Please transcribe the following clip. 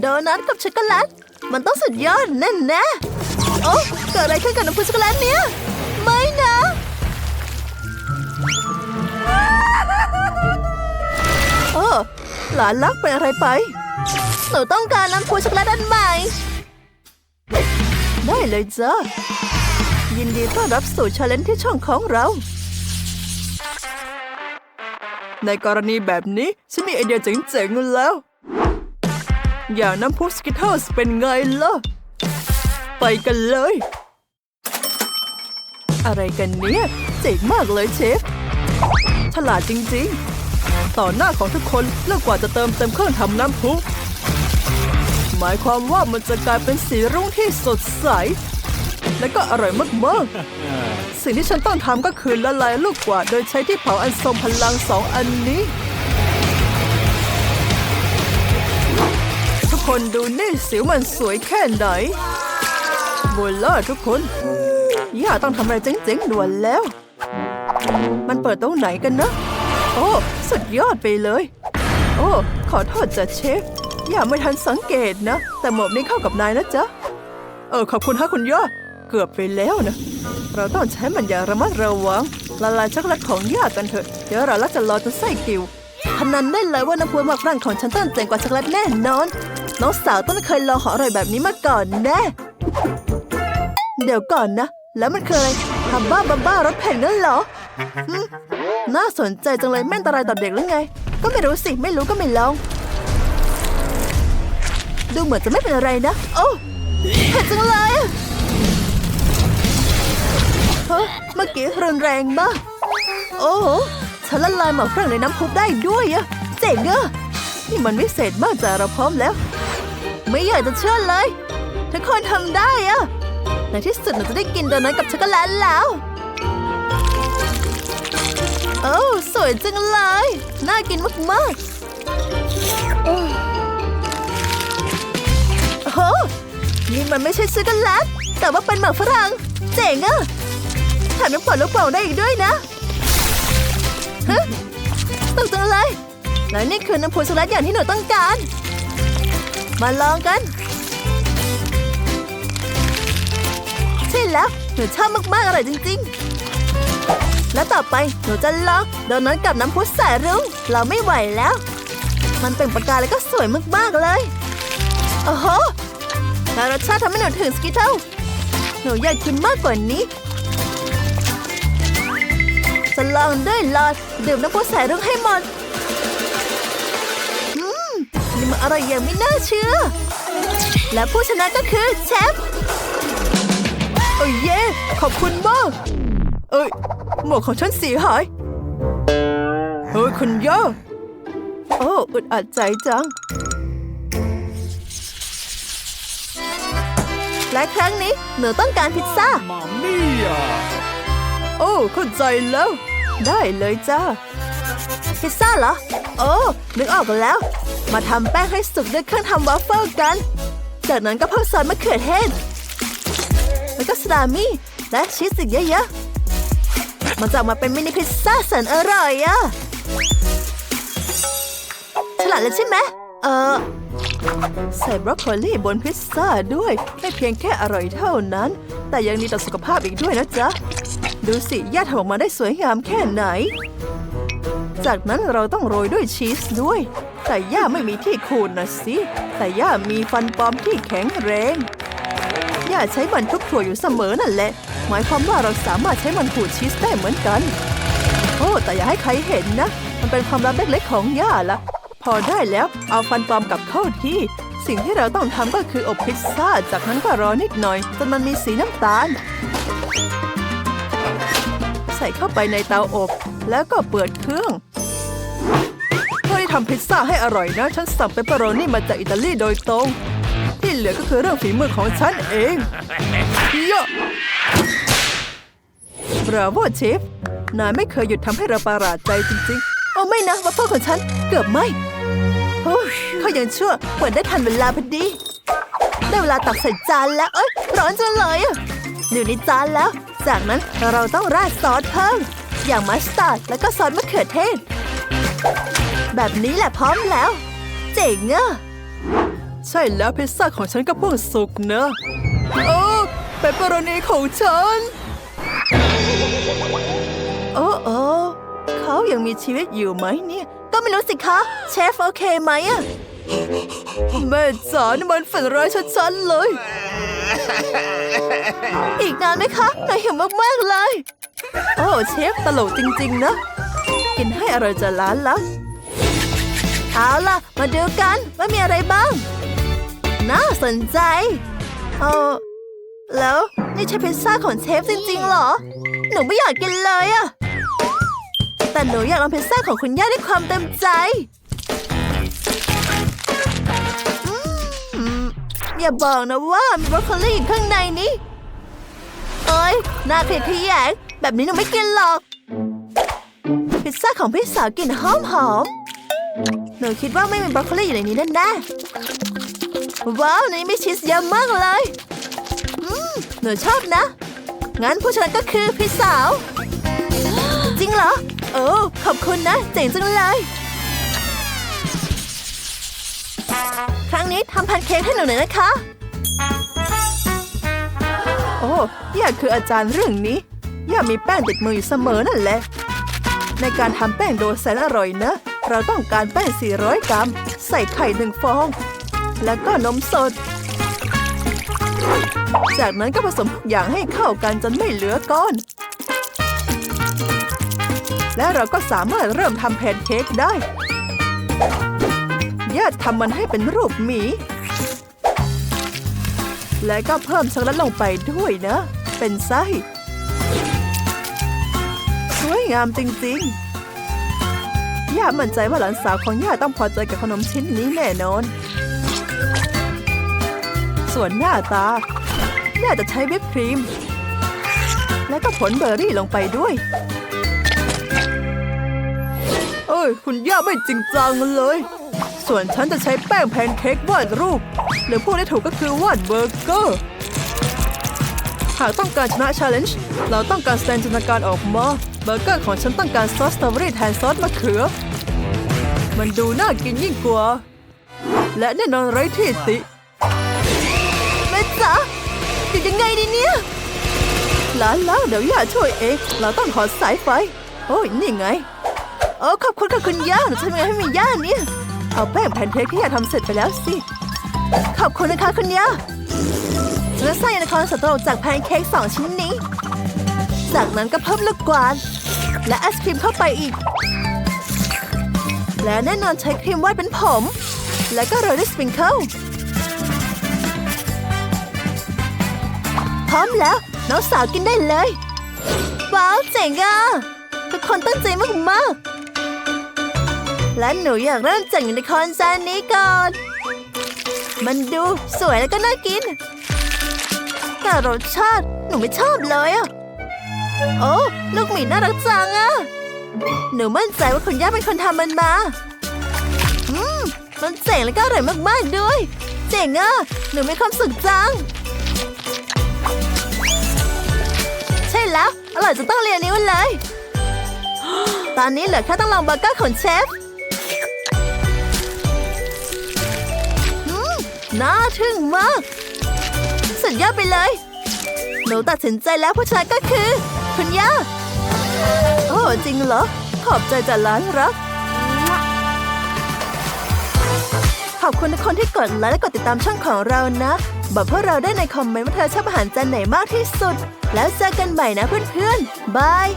โดนัทกับช็อกโกแลต มันต้องสุดยอดแน่แน่โอ้เกิดอะไรขึ้นกับน้ำพุช็อกโกแลตเนี่ย ไม่นะ โอ้หลานรักเป็นอะไรไป หนูต้องการน้ำพุช็อกโกแลตอันใหม่ ได้เลยจ้ายินดีต้อนรับสู่ชาเลนจ์ที่ช่องของเรา ในกรณีแบบนี้ ฉันมีไอเดียเจ๋งๆแล้ว อย่างน้ำพุสกิทเทิลส์เป็นไงล่ะ ไปกันเลย อะไรกันเนี่ย เจ๋งมากเลยเชฟ ฉลาดจริงๆ ต่อหน้าของทุกคนแล้วกว่าจะเติมเต็มเครื่องทำน้ำพุ หมายความว่ามันจะกลายเป็นสีรุ้งที่สดใส และก็อร่อยมากๆ สิ่งที่ฉันต้องทำก็คือละลายลูกกวาดโดยใช้ที่เผาอันทรงพลังสองอันนี้ คนดูนี่สิวมันสวยแค่ไหนโวล่าทุกคน ย่าต้องทำอะไรเจ๋งๆด่วนแล้ว มันเปิดตรงไหนกันนะ โอ้ สุดยอดไปเลย โอ้ ขอโทษจ้ะเชฟ อย่าไม่ทันสังเกตนะ แต่หมวกนี้เข้ากับนายนะจ๊ะ เออ ขอบคุณฮะคุณย่า เกือบไปแล้วนะ เราต้องใช้มันอย่างระมัดระวัง ละลายช็อกโกแลตของย่ากันเถอะ เดี๋ยวเราลักจะรอจนไส้กิวพนันได้เลยว่าน้ำพุหมักฝรั่งของฉันต้องเจ๋งกว่าช็อกโกแลตแน่นอน น้องสาวต้องเคยลองของอร่อยแบบนี้มาก่อนแน่เดี๋ยวก่อนนะ แล้วมันคืออะไรทำบ้าบ้าบ้ารถแผ่นนั่นเหรอน่าสนใจจังเลยแม่นตรายต่อเด็กหรือไง ก็ไม่รู้สิ ไม่รู้ก็ไม่ลอง ดูเหมือนจะไม่เป็นอะไรนะ โอ้เผ็ดจังเลยเฮ้เมื่อกี้รุนแรงมาก โอ้โหฉันละลายหมอกฝรั่องในน้ำพุได้ด้วยอะเจ๋งอะนี่มันวิเศษมากจ้ะเราพร้อมแล้ว ไม่อยากจะเชื่อเลย ทุกคนทำได้อะในที่สุดหนูจะได้กินโดนัทกับช็อกโกแลตแล้ว โอ้สวยจังเลย น่ากินมากๆ โอ้โหนี่มันไม่ใช่ช็อกโกแลตแต่ว่าเป็นหมากฝรั่ง เจ๋งอะแถมยังปล่อยลูกโป่งได้อีกด้วยนะฮะตกจังเลยและนี่คือน้ำพุช็อกโกแลตอย่างที่หนูต้องการ มาลองกัน ใช่แล้ว หนูชอบมากๆอร่อยจริง ๆ แล้วต่อไปหนูจะลองโดนัทกับน้ำพุสายรุ้งเราไม่ไหวแล้ว มันเป็นประกายแล้วก็สวยมากๆเลย โอ้โหแล้วรสชาติทำให้หนูถึงสกิทเทิลหนูอยากกินมากกว่านี้จะลองด้วยหลอดดื่มน้ำพุสายรุ้งให้หมด นี่มันอร่อยอย่างไม่น่าเชื่อ และผู้ชนะก็คือแชมป์โอ้ยเย่ขอบคุณมาก เอ้ย หมวกของฉันเสียหายเฮ้ยคุณย่าโอ้อึดอัดใจจัง และครั้งนี้หนูต้องการพิซซ่า Mamma mia! โอ้เข้าใจแล้ว ได้เลยจ้า พิซซ่าเหรอ โอ้ นึกออกแล้ว มาทำแป้งให้สุกด้วยเครื่องทำวาฟเฟิลกัน จากนั้นก็เพิ่มซอสมะเขือเทศ แล้วก็สลามี่ และชีสอีกเยอะๆ มันจะออกมาเป็นมินิพิซซ่าแสนอร่อยอะฉลาดเลยใช่ไหม เออใส่บรอกโคลีบนพิซซ่าด้วย ไม่เพียงแค่อร่อยเท่านั้น แต่ยังดีต่อสุขภาพอีกด้วยนะจ๊ะ ดูสิย่าทำออกมาได้สวยงามแค่ไหน จากนั้นเราต้องโรยด้วยชีสด้วย แต่ย่าไม่มีที่ขูดนะสิ แต่ย่ามีฟันปลอมที่แข็งแรง ย่าใช้มันทุกถั่วอยู่เสมอนั่นแหละ หมายความว่าเราสามารถใช้มันขูดชีสได้เหมือนกัน โอ้แต่อย่าให้ใครเห็นนะ มันเป็นความลับเล็กๆของย่าละพอได้แล้วเอาฟันปลอมกับเข้าที่ สิ่งที่เราต้องทำก็คืออบพิซซ่า จากนั้นก็รอนิดหน่อยจนมันมีสีน้ำตาล ใส่เข้าไปในเตาอบ แล้วก็เปิดเครื่อง เพื่อที่ทำพิซซ่าให้อร่อยนะ ฉันสั่งเปปเปอโรนี่มาจากอิตาลีโดยตรง ที่เหลือก็คือเรื่องฝีมือของฉันเองเยอะบราโวเชฟนายไม่เคยหยุดทำให้เราประหลาดใจจริงๆ โอ้ไม่นะวัฟเฟิลของฉันเกือบไหมโอ้ยเขายังชั่วเปิดได้ทันเวลาพอดี ได้เวลาตักใส่จานแล้ว เอ้ย ร้อนจังเลยอะอยู่ในจานแล้ว จากนั้นเราต้องราดซอสเพิ่ม อย่างมัสตาร์ดแล้วก็ซอสมะเขือเทศ แบบนี้แหละพร้อมแล้ว เจ๋งอะใช่แล้วพิซซ่าของฉันก็เพิ่งสุกนะโอ้เปปเปอโรนีของฉัน โอ้โอ้เขายังมีชีวิตอยู่ไหมเนี่ย ก็ไม่รู้สิคะ เชฟโอเคไหมอะแม่จ๋านี่มันฝันร้ายชัดๆเลย อีกนานไหมคะหน่อยหิวมากๆเลย โอ้เชฟตลกจริง ๆ นะ กินให้อร่อยจะล้านละ เอาล่ะ มาดูกันว่ามีอะไรบ้าง น่าสนใจเออแล้วนี่ใช่พิซซ่าของเชฟจริงๆเหรอ หนูไม่อยากกินเลยอะแต่หนูอยากลองพิซซ่าของคุณย่าด้วยความเต็มใจอย่าบอกนะว่ามีบรอกโคลีอยู่ข้างในนี้ เอ้ยน่าเกลียดขยงแบบนี้หนูไม่กินหรอก พิซซ่าของพี่สาวกลิ่นหอมหอม นูคิดว่าไม่มีบรอกโคลีอยู่ในนี้แน่ๆว้าวในนี้มีชีสเยอะมากเลย อืมหนูชอบนะ งั้นผู้ชนะก็คือพี่สาว จริงเหรอ โอ้ขอบคุณนะเจ๋งจังเลย ครั้งนี้ทำแพนเค้กให้หนูหน่อยนะคะ โอ้ย่าคืออาจารย์เรื่องนี้ย่ามีแป้งติดมืออยู่เสมอนั่นแหละ ในการทำแป้งโดแสนอร่อยนะ เราต้องการแป้ง 400 กรัม ใส่ไข่หนึ่งฟอง แล้วก็นมสด จากนั้นก็ผสมทุกอย่างให้เข้ากันจนไม่เหลือก้อน และเราก็สามารถเริ่มทำแพนเค้กได้ญาติทำมันให้เป็นรูปหมี และก็เพิ่มช็อกโกแลตลงไปด้วยนะ เป็นไส้ สวยงามจริง ๆ ย่ามั่นใจว่าหลานสาวของย่าต้องพอใจกับขนมชิ้นนี้แน่นอน ส่วนหน้าตา ย่าจะใช้วิปครีม และก็ผลเบอร์รี่ลงไปด้วย เอ้ย คุณย่าไม่จริงจังเลย ส่วนฉันจะใช้แป้งแพนเค้กวาดรูป หรือพูดได้ถูกก็คือวาดเบอร์เกอร์ หากต้องการชนะ challenge เราต้องการแสดงจินตนาการออกมา เบอร์เกอร์ของฉันต้องการซอสสตรอเบอรี่แทนซอสมะเขือ มันดูน่ากินยิ่งกว่า และแน่นอนไร้ที่ติแม่จ๋าจะยังไงดีเนี่ยหลานแล้วเดี๋ยวย่าช่วยเอง เราต้องถอดสายไฟ โอ้ยนี่ไง โอ้ขอบคุณค่ะคุณย่าหนูทำยังไงให้มีย่าเนี่ย เอาแป้งแผ่นเค้กที่ย่าทำเสร็จไปแล้วสิ ขอบคุณนะคะคุณย่าฉันจะใส่นครสตรกจากแพนเค้กสองชิ้นนี้ นั้นก็เพิ่มลูกกวาดและไอศครีมเข้าไปอีก และแน่นอนใช้ครีมวาดเป็นผม แล้วก็โรยด้วยสปริงเกิลพร้อมแล้วน้องสาวกินได้เลย ว้าวเจ๋งอะทุกคนตั้งใจมากๆ และหนูอยากเริ่มจากยูนิคอร์นจานนี้ก่อน มันดูสวยแล้วก็น่ากินแต่รสชาติหนูไม่ชอบเลยอะ โอ้ ลูกหมีน่ารักจังอะหนูมั่นใจว่าคุณย่าเป็นคนทำมันมา อืม มันเจ๋งแล้วก็อร่อยมากๆด้วย เจ๋งอะหนูมีความสุขจัง ใช่แล้ว อร่อยจะต้องเรียนนิ้วเลย ตอนนี้เหลือแค่ต้องลองเบอร์เกอร์ของเชฟอืมน่าทึ่งมาก สุดยอดไปเลย หนูตัดสินใจแล้วผู้ชายก็คือ คุณย่า โอ้จริงเหรอ ขอบใจจากล้านรัก ขอบคุณทุกคนที่กดไลค์และกดติดตามช่องของเรานะ บอกพวกเราได้ในคอมเมนต์ว่าเธอชอบอาหารจานไหนมากที่สุด แล้วเจอกันใหม่นะเพื่อนๆ บาย